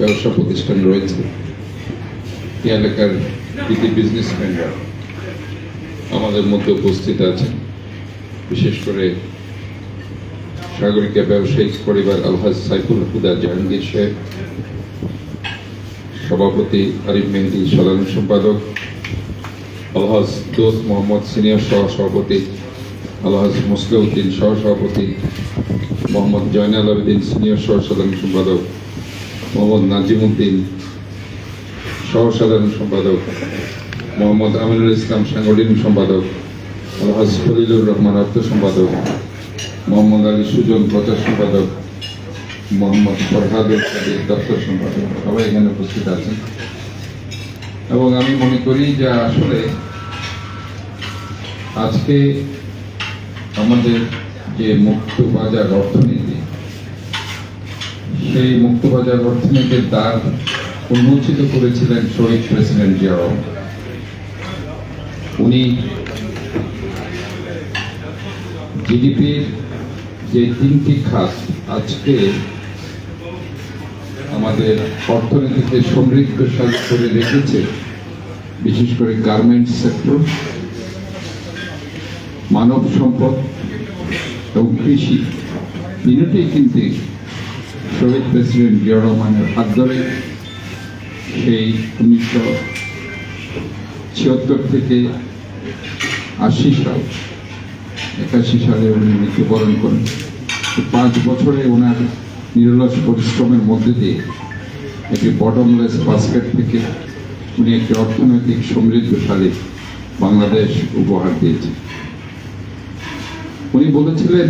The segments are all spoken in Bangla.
ব্যবসা প্রতিষ্ঠান রয়েছে এই এলাকার কৃতি বিজনেসম্যানরা আমাদের মধ্যে উপস্থিত আছেন বিশেষ করে সাগরিকা ব্যবসায়িক পরিবার আলহাজ সাইফুল হুদা জাহাঙ্গীর সাহেব, সভাপতি আরিফ মেহেদি সাধারণ সম্পাদক, আলহাজ দোস মোহাম্মদ সিনিয়র সহ সভাপতি আলহাজ মুসলিউদ্দিন সহ সভাপতি মোহাম্মদ জয়নাল আবেদিন সিনিয়র সহ সাধারণ সম্পাদক মোহাম্মদ নাজিমুদ্দিন সহ সাধারণ সম্পাদক, মোহাম্মদ আমিনুল ইসলাম সাংগঠনিক সম্পাদক, আলহাজ ফলিলুর রহমান অর্থ সম্পাদক, মোহাম্মদ আলী সুজন প্রচার সম্পাদক, মোহাম্মদ ফরহাদুল কাদের দপ্তর সম্পাদক। সবাই এখানে উপস্থিত আছেন। এবং আমি মনে করি যে আসলে আজকে আমাদের যে মুক্ত বাজার অর্থনীতি সেই মুক্ত বাজার অর্থনীতির দ্বার উন্মোচিত করেছিলেন শহীদ প্রেসিডেন্ট জিয়া উনি জিডিপির যে তিনটি খাত আজকে আমাদের অর্থনীতিকে সমৃদ্ধশালী করে রেখেছে, বিশেষ করে গার্মেন্টস সেক্টর মানব সম্পদ এবং কৃষি, তিনটেই কিন্তু শহীদ প্রেসিডেন্ট জিয়া রহমানের হাত ধরে সেই উনিশশো ছিয়াত্তর থেকে আশি সাল, একাশি সালে উনি মৃত্যুবরণ করেন। পাঁচ বছরে ওনার নিরলস পরিশ্রমের মধ্যে দিয়ে একটি বটমলেস বাস্কেট থেকে উনি একটি অর্থনৈতিক সমৃদ্ধশালী বাংলাদেশ উপহার দিয়েছেন। উনি বলেছিলেন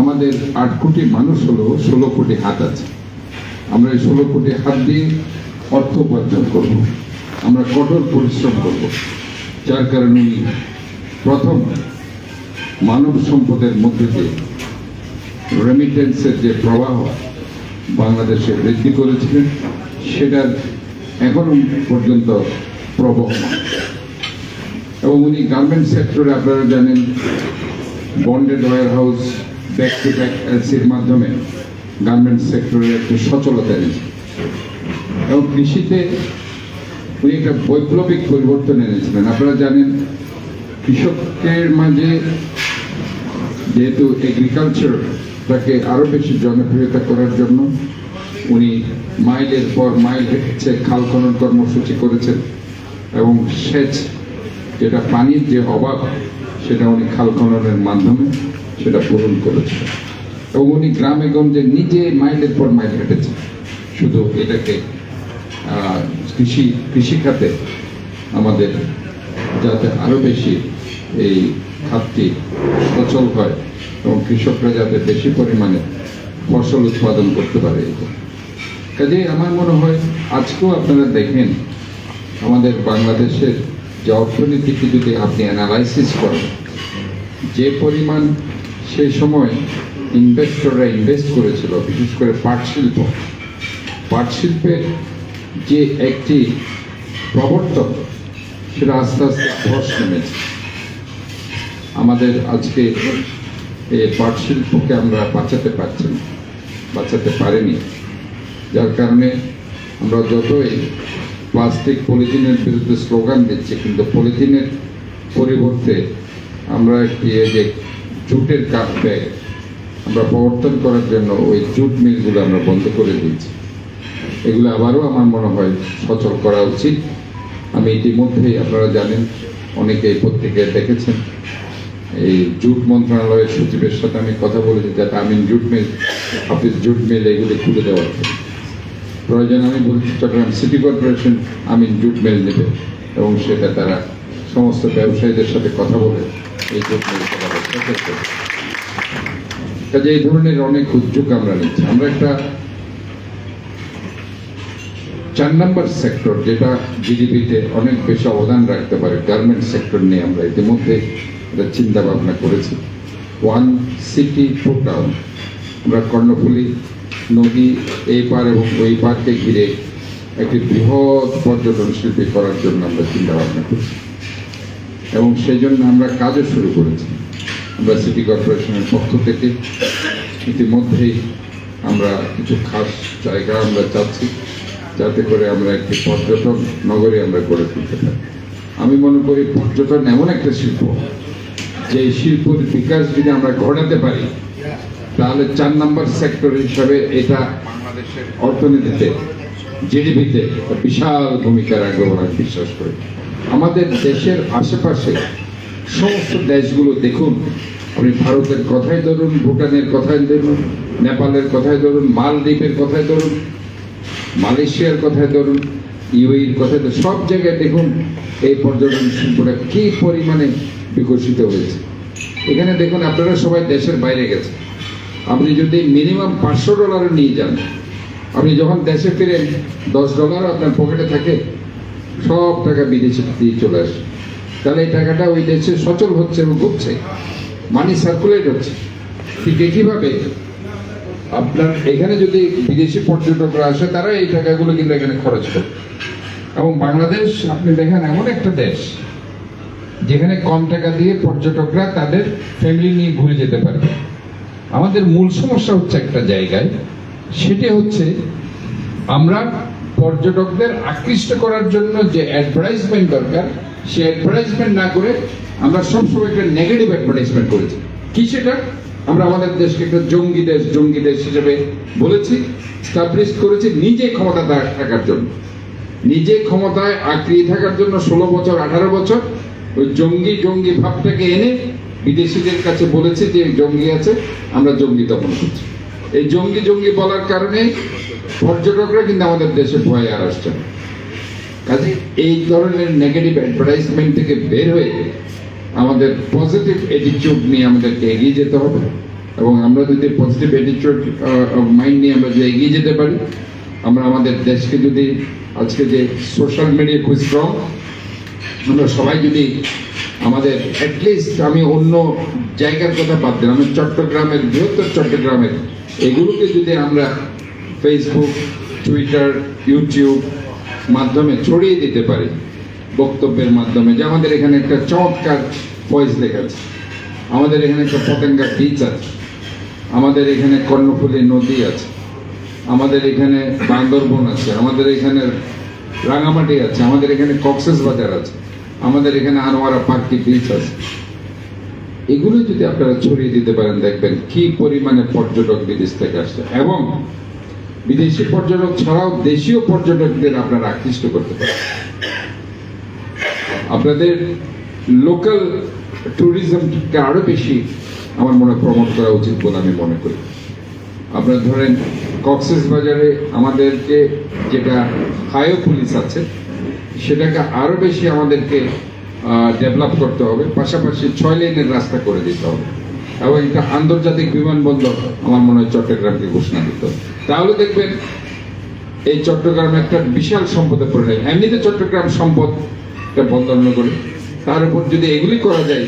আমাদের আট কোটি মানুষ হলো ষোলো কোটি হাত আছে। আমরা এই ষোলো কোটি হাত দিয়ে অর্থ উপার্জন করব। আমরা কঠোর পরিশ্রম করব। যার কারণে উনি প্রথম মানব সম্পদের মধ্যে দিয়ে রেমিটেন্সের যে প্রবাহ বাংলাদেশে বৃদ্ধি করেছিলেন, সেটার এখনও পর্যন্ত প্রবহমান এবং উনি গার্মেন্ট সেক্টরে আপনারা জানেন bonded warehouse back to back এলসির মাধ্যমে গার্মেন্ট সেক্টরে একটু সচলতা এনেছে। এবং কৃষিতে উনি একটা বৈপ্লবিক পরিবর্তন এনেছিলেন। আপনারা জানেন, কৃষকের মাঝে যেহেতু এগ্রিকালচার তাকে আরও বেশি জনপ্রিয়তা করার জন্য উনি মাইলের পর মাইল হেঁটেছে খাল খনন কর্মসূচি করেছেন এবং সেচ, যেটা পানির যে অভাব, সেটা উনি খাল খননের মাধ্যমে সেটা পূরণ করেছে। এবং উনি গ্রামে গঞ্জে নিজে মাইলের পর মাইল হেঁটেছেন। শুধু এটাকে কৃষি কৃষিখাতে আমাদের যাতে আরও বেশি এই খাতটি সচল হয় এবং কৃষকরা যাতে বেশি পরিমাণে ফসল উৎপাদন করতে পারে কাজে আমার মনে হয় আজকেও আপনারা দেখেন, আমাদের বাংলাদেশের যে অর্থনীতিকে যদি আপনি অ্যানালাইসিস করেন, যে পরিমাণ সেই সময় ইনভেস্টররা ইনভেস্ট করেছিল, বিশেষ করে পাট শিল্প। পাট শিল্পের যে একটি প্রবর্তক, সেটা আস্তে আস্তে ধস নেমেছে। আমাদের আজকে এই পাট শিল্পকে আমরা বাঁচাতে পারছি না, বাঁচাতে পারিনি। যার কারণে আমরা যতই প্লাস্টিক পলিথিনের বিরুদ্ধে স্লোগান দিচ্ছি, কিন্তু পলিথিনের পরিবর্তে আমরা একটি যে জুটের কাপ ব্যাগ আমরা প্রবর্তন করার জন্য ওই জুট মিলগুলো আমরা বন্ধ করে দিয়েছি এগুলো আবারও আমার মনে হয় সচল করা উচিত আমি ইতিমধ্যেই আপনারা জানেন অনেকে পত্রিকায় দেখেছেন, এই জুট মন্ত্রণালয়ের সচিবের সাথে আমি কথা বলেছি, যাতে আমি jute mill, office jute mill এগুলি খুলে দেওয়ার। প্রয়োজন আমি বলছি, চট্টগ্রাম সিটি কর্পোরেশন আমি জুট মিল নেবে এবং সেটা তারা সমস্ত ব্যবসায়ীদের সাথে কথা বলে এই। কাজে এই ধরনের অনেক উদ্যোগ আমরা নিচ্ছি। আমরা একটা চার নম্বর সেক্টর যেটা জিডিপিতে অনেক বেশি অবদান রাখতে পারে গার্মেন্ট সেক্টর নিয়ে আমরা ইতিমধ্যে এটা চিন্তা ভাবনা করেছি। ওয়ান সিটি টু টাউন আমরা কর্ণফুলী নদী এই পার এবং ওই পারকে ঘিরে একটি বৃহৎ পর্যটন শিল্পী করার জন্য আমরা চিন্তা ভাবনা করছি। এবং সেই জন্য আমরা কাজও শুরু করেছি। আমরা সিটি কর্পোরেশনের পক্ষ থেকে ইতিমধ্যেই আমরা কিছু খাস জায়গা আমরা চাচ্ছি, যাতে করে আমরা একটি পর্যটন নগরী আমরা গড়ে তুলতে পারি। আমি মনে করি পর্যটন এমন একটা শিল্প, যে শিল্পের বিকাশ যদি আমরা ঘটাতে পারি, তাহলে চার নম্বর সেক্টর হিসাবে এটা বাংলাদেশের অর্থনীতিতে, জিডিপিতে বিশাল ভূমিকা রাখবে বলে বিশ্বাস করি। আমাদের দেশের আশেপাশে সমস্ত দেশগুলো দেখুন। আপনি ভারতের কথাই ধরুন, ভুটানের কথাই ধরুন, নেপালের কথাই ধরুন, মালদ্বীপের কথাই ধরুন, মালয়েশিয়ার কথাই ধরুন, ইউএইর কথাই ধরুন, সব জায়গায় দেখুন এই পর্যটন শিল্পটা কি পরিমাণে বিকশিত হয়েছে। এখানে দেখুন, আপনারা সবাই দেশের বাইরে গেছে আপনি যদি মিনিমাম পাঁচশো ডলারও নিয়ে যান, আপনি যখন দেশে ফিরেন, দশ ডলার আপনার পকেটে থাকে সব টাকা বিদেশে দিয়ে চলে আসে। তাহলে এই টাকাটা ওই দেশে সচল হচ্ছে এবং ঘুরছে। মানি সার্কুলেট হচ্ছে। ঠিক একইভাবে আপনার এখানে যদি বিদেশি পর্যটকরা আসে, তারা এই টাকাগুলো কিন্তু এখানে খরচ করে এবং বাংলাদেশ, আপনি দেখেন, এমন একটা দেশ যেখানে কম টাকা দিয়ে পর্যটকরা তাদের ফ্যামিলি নিয়ে ঘুরে যেতে পারবে আমাদের মূল সমস্যা হচ্ছে একটা জায়গায়, সেটি হচ্ছে আমরা পর্যটকদের আকৃষ্ট করার জন্য যে অ্যাডভার্টাইজমেন্ট দরকার, সে অ্যাডভার্টাইজমেন্ট না করে আমরা সবসময় একটা নেগেটিভ অ্যাডভার্টাইজমেন্ট করেছি। কি সেটা? আমরা আমাদের দেশকে একটা জঙ্গি দেশ জঙ্গি দেশ হিসেবে বলেছি স্টাবলিশ করেছি নিজে ক্ষমতা থাকার জন্য। নিজে ক্ষমতায় আঁকড়িয়ে থাকার জন্য ষোলো বছর, আঠারো বছর ওই জঙ্গি জঙ্গি ভাবটাকে এনে বিদেশিদের কাছে বলেছে যে জঙ্গি আছে, আমরা জঙ্গি দমন করছি। এই জঙ্গি জঙ্গি বলার কারণে পর্যটকরা কিন্তু আমাদের দেশে ভয়ে আর আসছে না। কাজে এই ধরনের নেগেটিভ অ্যাডভার্টাইজমেন্ট থেকে বের হয়ে আমাদের পজিটিভ অ্যাটিটিউড নিয়ে আমাদেরকে এগিয়ে যেতে হবে এবং আমরা যদি পজিটিভ অ্যাটিটিউড মাইন্ড নিয়ে আমরা যদি এগিয়ে যেতে পারি, আমরা আমাদের দেশকে যদি আজকে যে সোশ্যাল মিডিয়া খুব স্ট্রং আমরা সবাই যদি আমাদের অ্যাটলিস্ট আমি অন্য জায়গার কথা বাদ দিলাম, আমি চট্টগ্রামের বৃহত্তর চট্টগ্রামের, এগুলোকে যদি আমরা ফেসবুক টুইটার ইউটিউব মাধ্যমে ছড়িয়ে দিতে পারি বক্তব্যের মাধ্যমে। যে আমাদের এখানে একটা চমৎকার ভয়েস লেখা আছে আমাদের এখানে একটা পতেঙ্গা বিচ আছে। আমাদের এখানে কর্ণফুলী নদী আছে। আমাদের এখানে বান্দরবন আছে। আমাদের এখানে রাঙামাটি আছে। আমাদের এখানে কক্সেস বাজার আছে। আমাদের এখানে আনোয়ারা পার্কি বিচ আছে। এগুলো যদি আপনারা ছড়িয়ে দিতে পারেন, দেখবেন কি পরিমাণে পর্যটক বিদেশ থেকে আসছে। এবং বিদেশি পর্যটক ছাড়াও দেশীয় পর্যটকদের আপনারা আকৃষ্ট করতে পারেন। আপনাদের লোকাল ট্যুরিজমকে আরও বেশি আমার মনে হয় প্রমোট করা উচিত বলে আমি মনে করি। আপনার ধরেন কক্সেস বাজারে আমাদেরকে যেটা হাইও পুলিশ আছে, সেটাকে আরও বেশি আমাদেরকে ডেভেলপ করতে হবে। পাশাপাশি ছয় লেনের রাস্তা করে দিতে হবে। এবং এটা আন্তর্জাতিক বিমানবন্দর, আমার মনে হয় চট্টগ্রামকে ঘোষণা দিতে তাহলে দেখবেন, এই চট্টগ্রাম একটা বিশাল সম্পদে যায় এমনিতে চট্টগ্রাম সম্পদ একটা বন্দর নগরী তার উপর যদি এগুলি করা যায়,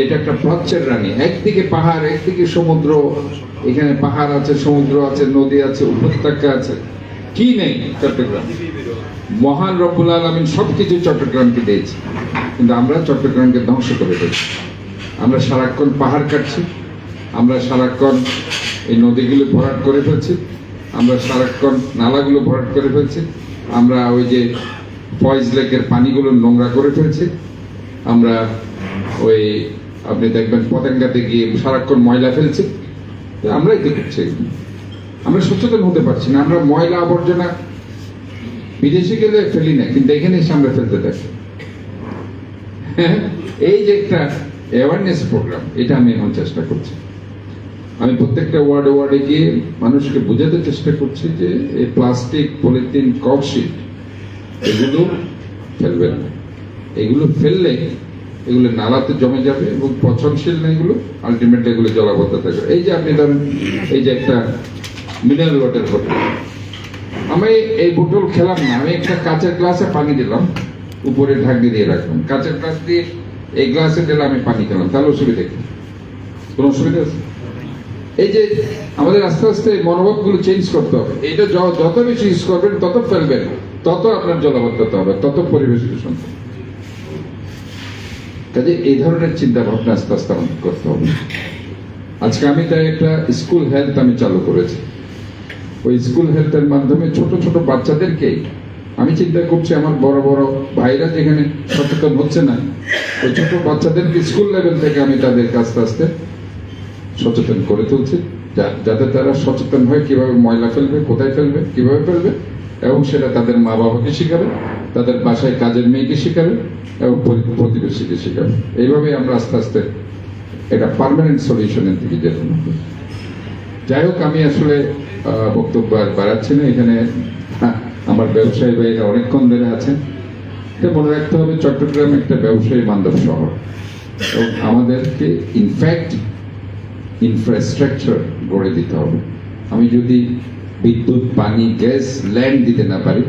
এটা একটা প্রাচ্যের রানী। একদিকে পাহাড়, একদিকে সমুদ্র, এখানে পাহাড় আছে, সমুদ্র আছে, নদী আছে, উপত্যকা আছে। কি নেই চট্টগ্রাম? মহান রব্বুল আলমিন সবকিছু চট্টগ্রামকে দিয়েছে। কিন্তু আমরা চট্টগ্রামকে ধ্বংস করে দিয়েছি। আমরা সারাক্ষণ পাহাড় কাটছি, আমরা সারাক্ষণ এই নদীগুলো ভরাট করে ফেলছি, আমরা সারাক্ষণ নালাগুলো ভরাট করে ফেলছি, আমরা ওই যে ফয়েজ লেকের পানিগুলো নোংরা করে ফেলছি, আমরা ওই আপনি দেখবেন পতেঙ্গাতে গিয়ে সারাক্ষণ ময়লা ফেলছি। আমরাই তো করছি। আমরা সচেতন হতে পারছি না, আমরা ময়লা আবর্জনা বিদেশে গেলে ফেলি না, কিন্তু এখানে এসে আমরা ফেলতে থাকি। এই যে একটা অ্যাওয়ারনেস প্রোগ্রাম এটা আমি এখন চেষ্টা করছি। আমি প্রত্যেকটা ওয়ার্ডে ওয়ার্ডে গিয়ে মানুষকে বোঝাতে চেষ্টা করছি যে এই প্লাস্টিক পলিথিন ককশিট এগুলো ফেলবেন না। এগুলো ফেললে এগুলো নালাতে জমে যাবে এবং পচনশীল না এগুলো আলটিমেটলি এগুলো জলাবদ্ধ থাকবে এই যে আপনি ধরেন, এই যে একটা মিনারেল ওয়াটার বোতল আমি এই বোতল খেলাম না, আমি একটা কাঁচের গ্লাসে পানি দিলাম, উপরে ঢাকনি দিয়ে রাখলাম। কাঁচের গ্লাস দিয়ে এই গ্লাসে দিলে আমি পানি খেলাম, তাহলে অসুবিধা কি? কোনো অসুবিধা আছে? এই যে আমাদের আস্তে আস্তে মনোভাবগুলো চেঞ্জ করতে হবে। এটা যত বেশি ইউজ করবেন, তত ফেলবেন, তত আপনার জলাবদ্ধতা হবে, তত পরিবেশ দূষণ। কাজে এই ধরনের চিন্তা ভাবনা আস্তে আস্তে আমাদের করতে হবে। আজকে আমি তাই একটা স্কুল হেলথ আমি চালু করেছি। ওই স্কুল হেলথের মাধ্যমে ছোট ছোট বাচ্চাদেরকে আমি চিন্তা করছি, আমার বড় বড় ভাইরা যেখানে সচেতন হচ্ছে না ছোট বাচ্চাদেরকে স্কুল লেভেল থেকে আমি তাদেরকে আস্তে আস্তে সচেতন করে তুলছি? যাতে তারা সচেতন হয় কীভাবে ময়লা ফেলবে কোথায় ফেলবে কীভাবে ফেলবে এবং সেটা তাদের মা বাবাকে শেখাবে তাদের বাসায় কাজের মেয়েকে শেখাবে এবং প্রতি- প্রতিবেশীকে শেখাবে। এইভাবে আমরা আস্তে আস্তে এটা পার্মানেন্ট সলিউশনের দিকে যেতে যাই হোক আমি আসলে বক্তব্য আর বাড়াচ্ছি না। এখানে হ্যাঁ, আমার ব্যবসায়ী ভাইরা অনেকক্ষণ ধরে আছেন। এটা মনে রাখতে হবে, চট্টগ্রাম একটা ব্যবসায়ী বান্ধব শহর। এবং আমাদেরকে ইনফ্যাক্ট ইনফ্রাস্ট্রাকচার গড়ে দিতে হবে। আমি যদি বিদ্যুৎ, পানি, গ্যাস ল্যান্ড দিতে না পারি,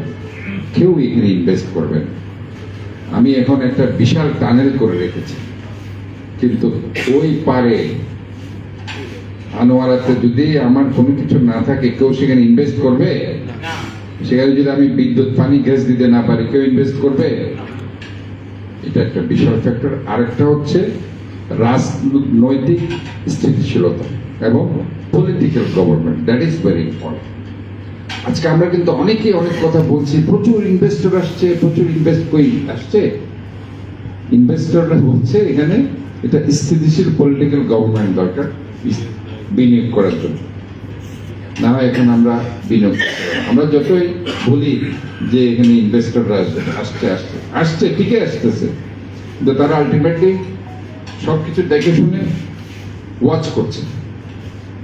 কেউ এখানে ইনভেস্ট করবে আমি এখন একটা বিশাল টানেল করে রেখেছি। কিন্তু ওই পারে, আনোয়ারাতে যদি আমার কোনো কিছু না থাকে, কেউ সেখানে ইনভেস্ট করবে? সেখানে যদি আমি বিদ্যুৎ, পানি, গ্যাস দিতে না পারি, কেউ ইনভেস্ট করবে? এটা একটা বিশাল ফ্যাক্টর আরেকটা হচ্ছে রাজনৈতিক স্থিতিশীলতা এবং political government that is very important আজকে আমরা কিন্তু অনেকেই অনেক কথা বলছি, প্রচুর ইনভেস্টর আসছে, প্রচুর ইনভেস্ট কই আসছে? ইনভেস্টররা বলছে এখানে এটা স্থিতিশীল পলিটিক্যাল গভর্নমেন্ট দরকার, বিনিয়োগ করার জন্য। না হয় এখন আমরা বিনিয়োগ। আমরা যতই বলি যে এখানে ইনভেস্টররা আসবে আসতে আসতে আসছে, ঠিকই আসতেছে। কিন্তু তারা আলটিমেটলি সব কিছু দেখে শুনে ওয়াচ করছে।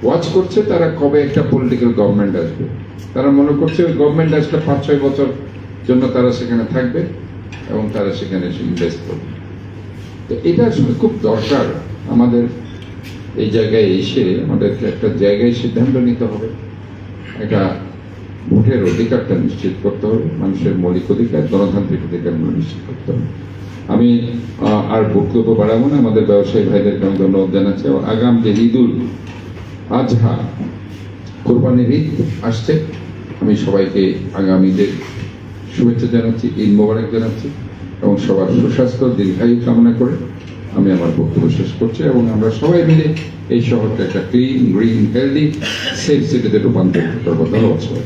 ওয়াচ করছে তারা কবে একটা পলিটিক্যাল গভর্নমেন্ট আসবে। তারা মনে করছে ওই গভর্নমেন্ট আসলে পাঁচ, ছয় বছর জন্য তারা সেখানে থাকবে এবং তারা সেখানে এসে ইনভেস্ট করবে। তো এটা আসলে খুব দরকার আমাদের এই জায়গায় এসে আমাদেরকে একটা জায়গায় সিদ্ধান্ত নিতে হবে। একটা ভোটের অধিকারটা নিশ্চিত করতে হবে। মানুষের মৌলিক অধিকার, গণতান্ত্রিক অধিকারগুলো নিশ্চিত করতে হবে। আমি আর বক্তব্য বাড়াবো না। আমাদের ব্যবসায়ী ভাইদেরকে আমি ধন্যবাদ জানাচ্ছি। আগাম যে ঈদুল আজহা, কোরবানির ঈদ আসছে, আমি সবাইকে আগামী ঈদের শুভেচ্ছা জানাচ্ছি, ঈদ মোবারক জানাচ্ছি। এবং সবার সুস্বাস্থ্য, দীর্ঘায়ু কামনা করে আমি আমার বক্তব্য শেষ করছি এবং আমরা সবাই মিলে এই শহরটা একটা ক্লিন গ্রিন হেলদি সেফ সিটিতে রূপান্তরিত করব। ধন্যবাদ সবাই